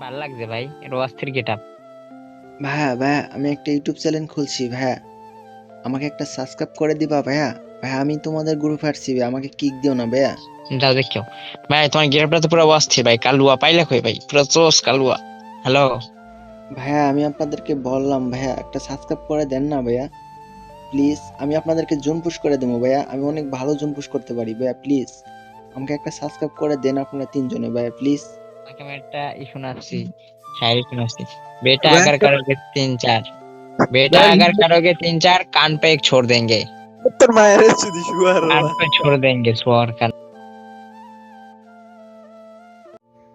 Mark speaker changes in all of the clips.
Speaker 1: ভালো লাগছে ভাই এটা অস্থির গেট আপ
Speaker 2: ভাইয়া ভাইয়া আমি একটা ইউটিউব চ্যানেল খুলছি ভাইয়া। আমাকে একটা সাবস্ক্রাইব করে দিবা ভাইয়া। ভাইয়া আমি তোমাদের গ্রুপে আসছি ভাইয়া আমাকে কিক দিও না ভাইয়া।
Speaker 1: যাও দেখো ভাই তোমার গেট আপটা তো পুরো অস্থির ভাই কালুয়া পাইলে কই ভাই? পুরো চোস কালুয়া। হ্যালো?
Speaker 2: ভাইয়া আমি আপনাদেরকে বললাম ভাইয়া একটা সাবস্ক্রাইব করে দেন না ভাইয়া। প্লিজ আমি আপনাদেরকে জুন পুশ করে দেবো ভাইয়া। আমি অনেক ভালো জুন পুশ করতে পারি ভাইয়া প্লিজ। আমাকে একটা সাবস্ক্রাইব করে দেন আপনারা তিনজনে ভাইয়া প্লিজ।
Speaker 1: তোমাকে আমি একটা ই শোনাচ্ছি শায়রি শোনাচ্ছি बेटा
Speaker 2: वह
Speaker 1: अगर
Speaker 2: तो-
Speaker 1: करोगे तीन चार बेटा
Speaker 3: भाई-
Speaker 1: अगर करोगे तीन चार कान पे एक छोड़ देंगे
Speaker 3: তোর মায়ের শুধু শুয়ার
Speaker 1: कान पे छोड़ देंगे सुअर का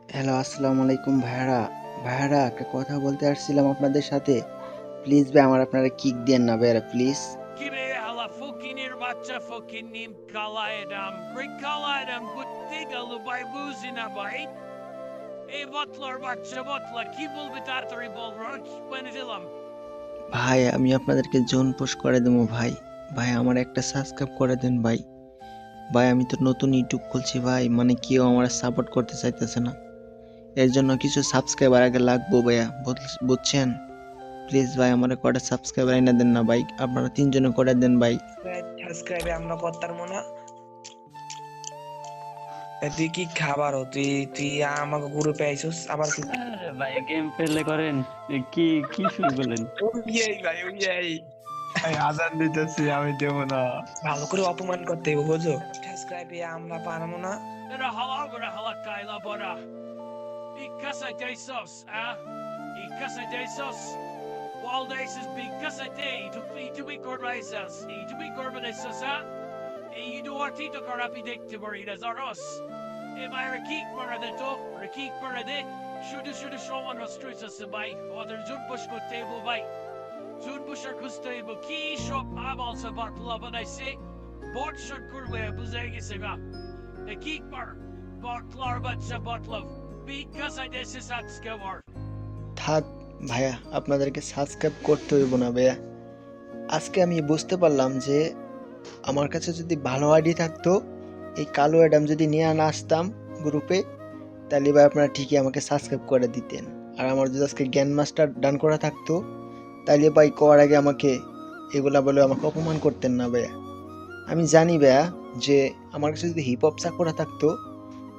Speaker 2: হ্যালো আসসালামু আলাইকুম ভাইয়ারা ভাইয়ারা একটা কথা বলতে আসছিলাম আপনাদের সাথে প্লিজ ভাই আমার আপনারা কিক দেন না ভাইয়ারা please
Speaker 4: Kire ala fucking irbacha fucking nim kalaydam. Brick kalaydam gut diga lubay
Speaker 2: ভাই আমি আপনাদেরকে জোন পোস্ট করে দেবো ভাই। ভাই আমার একটা সাবস্ক্রাইব করে দেন ভাই। ভাই আমি তো নতুন ইউটিউব খুলছি ভাই। মানে কেউ আমার সাপোর্ট করতে চাইতেছে না। এর জন্য কিছু সাবস্ক্রাইবার আগে লাগবো ভাইয়া। বুঝ- বুঝছেন? প্লিজ ভাই আমার কটা সাবস্ক্রাইবার এনে দেন না ভাই। আপনারা তিনজনে করে দেন ভাই।
Speaker 3: সাবস্ক্রাইবে আমরা করতাম না তুই কি খাবার তুই তুই আমাকে গ্রুপে আইছস আবার
Speaker 5: আরে ভাই গেম প্লে করেন। কি কি শুরু করলেন?
Speaker 3: ওই ভাই ওই
Speaker 5: ভাই আজান দিতেছি আমি দেব না।
Speaker 3: ভালো করে অপমান করতে হবে বুঝো সাবস্ক্রাইবে আমরা পারব না।
Speaker 4: Era hala bora hala kaila bora. I casa de sos, ah? I casa de sos. Wall days because I day E to be good races, ah? E you do what you took dick to buried as us. E by a keek for the top, or a keek for a day. Should have should have shown on the streets of Sabai. Or there's a bush good table by. Soon busher kus table key shop. I'm also bottle of and I say. Bort should kurwe buzegi siga. The keek bar. Botlar but a bottle of. Because I this is at skewer.
Speaker 2: থাক ভাইয়া আপনাদেরকে subscribe করতে হইব না ভাইয়া আজকে আমি বুঝতে পারলাম যে আমার কাছে যদি ভালো আইডি থাকতো, এই কালো অ্যাডাম যদি নিয়ে না আসতাম গ্রুপে, তাহলে ভাই আপনারা ঠিকই আমাকে সাবস্ক্রাইব করে দিতেন। আর আমার যদি আজকে জ্ঞান মাস্টার ডান করা থাকতো, তাহলে ভাই করার আগে আমাকে এগুলা বলে আমাকে অপমান করতেন না ভাইয়া। আমি জানি ভাইয়া যে আমার কাছে যদি হিপ হপ করা থাকতো,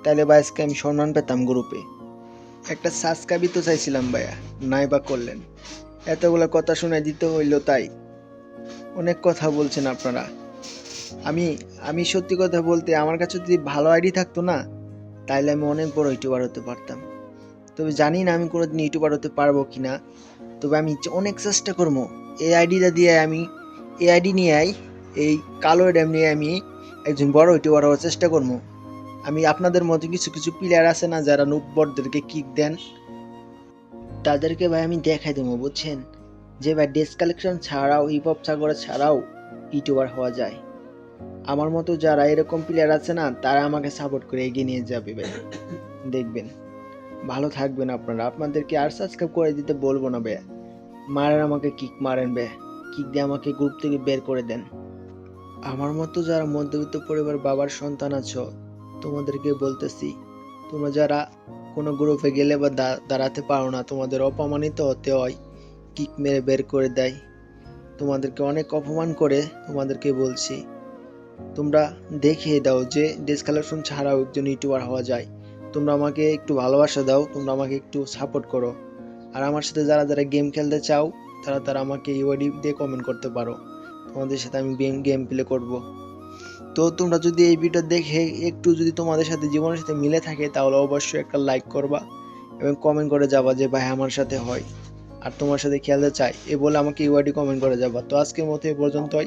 Speaker 2: তাহলে ভাই আজকে আমি সম্মান পেতাম গ্রুপে। একটা সাবস্ক্রাইবই তো চাইছিলাম ভাইয়া নাই বা করলেন। এতগুলো কথা শুনে দিতে হইল তাই। অনেক কথা বলছেন আপনারা। আমি আমি সত্যি কথা বলতে আমার কাছে যদি ভালো আইডি থাকতো না, তাইলে আমি অনেক বড় ইউটিউবার হতে পারতাম। তবে জানি না আমি কোনোদিন ইউটিউবার হতে পারব কি না তবে আমি অনেক চেষ্টা করব, এই আইডিটা দিয়ে আমি, এই আইডি নিয়ে আই, এই কালো ড্যাম নিয়ে আমি একজন বড় ইউটিউবার হওয়ার চেষ্টা করব। আমি আপনাদের মতো কিছু কিছু প্লেয়ার আছে না যারা নুটবরদেরকে কিক দেন? তাদেরকে ভাই আমি দেখাই দেবো, বুঝছেন? যে ভাই ডেস কালেকশন ছাড়াও হিপ হপ সাগর ছাড়াও ইউটিউবার হওয়া যায়। আমার মতো যারা এরকম প্লেয়ার আছে না, তারা আমাকে সাপোর্ট করে এগিয়ে নিয়ে যাবে ভাই। দেখবেন। ভালো থাকবেন আপনারা। আপনাদেরকে আর সাবস্ক্রাইব করে দিতে বলব না ভাইয়া মারেন আমাকে কিক মারেন বে কিক দিয়ে আমাকে গ্রুপ থেকে বের করে দেন। আমার মতো যারা মধ্যবিত্ত পরিবার বাবার সন্তান আছো, তোমাদেরকে বলতেছি, তোমরা যারা কোনো গ্রুপে গেলে বা দাঁড়াতে পারো না, তোমাদের অপমানিত হতে হয়। কিক মেরে বের করে দেয়। তোমাদেরকে অনেক অপমান করে তোমাদেরকে বলছি। তোমরা দেখিয়ে দাও যে ডেস কালেকশন ছাড়াও একজন ইউটিউবার হওয়া যায়। তোমরা আমাকে একটু ভালোবাসা দাও, তোমরা আমাকে একটু সাপোর্ট করো। আর আমার সাথে যারা যারা গেম খেলতে চাও, তারা তারা আমাকে ইউআইডি দিয়ে কমেন্ট করতে পারো। তোমাদের সাথে আমি গেম গেম প্লে করব। তো তোমরা যদি এই ভিডিও দেখে একটু যদি তোমাদের সাথে জীবনের সাথে মিলে থাকে, তাহলে অবশ্যই একটা লাইক করবা এবং কমেন্ট করে যাবা যে ভাই আমার সাথে হয়। আর তোমার সাথে খেলতে চাই এ বলে আমাকে ইউআইডি কমেন্ট করে যাবা। তো আজকের মতো এ পর্যন্তই।